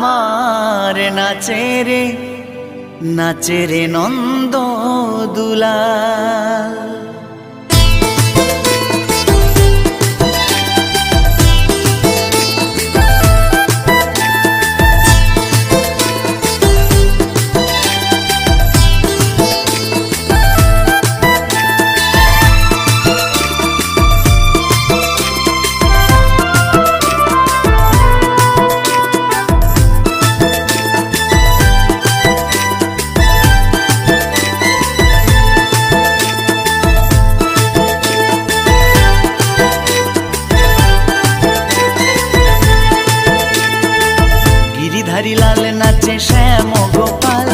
আমার নাচে রে নাচে রে নন্দ দুলা গিরিধারী লাল নাচে শ্যাম গোপাল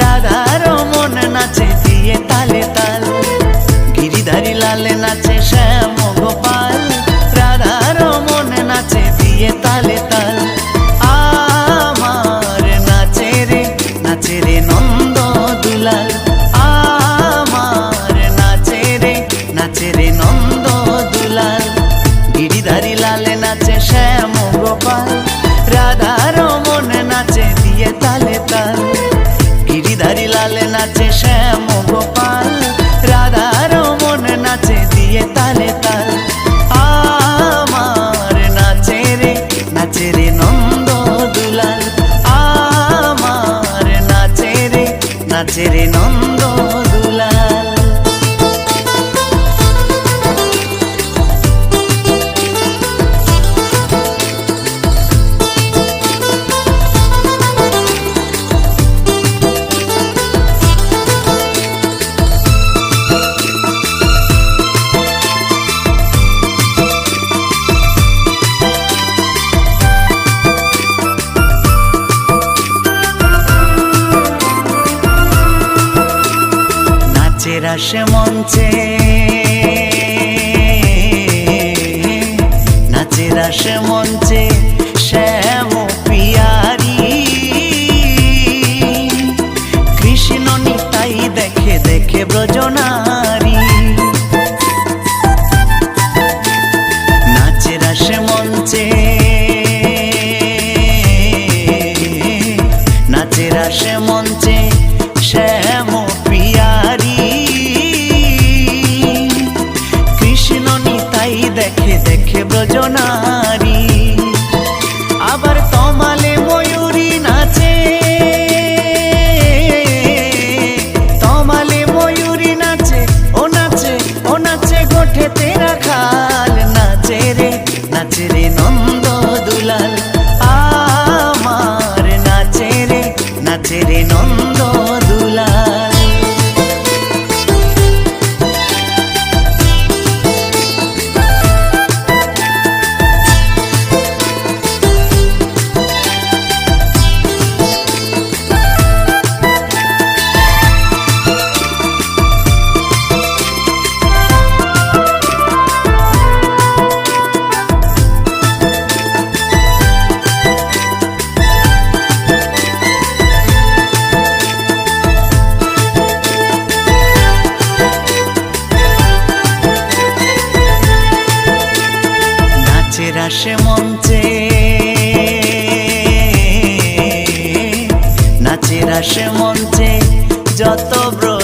রাধা রমন নাচে দিয়ে তালে তাল। নাচে নাচের আসে মঞ্চে। নাচের আসে মঞ্চে শ্যাম পিয়ারি। কৃষ্ণ নিতাই দেখে দেখে ব্রজনারী আবার তমালে ময়ূরী নাচে। তমালে ময়ূরী নাচে, ও নাচে ও নাচে, গোঠে তেরা খাল। নাচে রে, নাচে আসে মঞ্চে। নাচের আসে মঞ্চে যত ব্র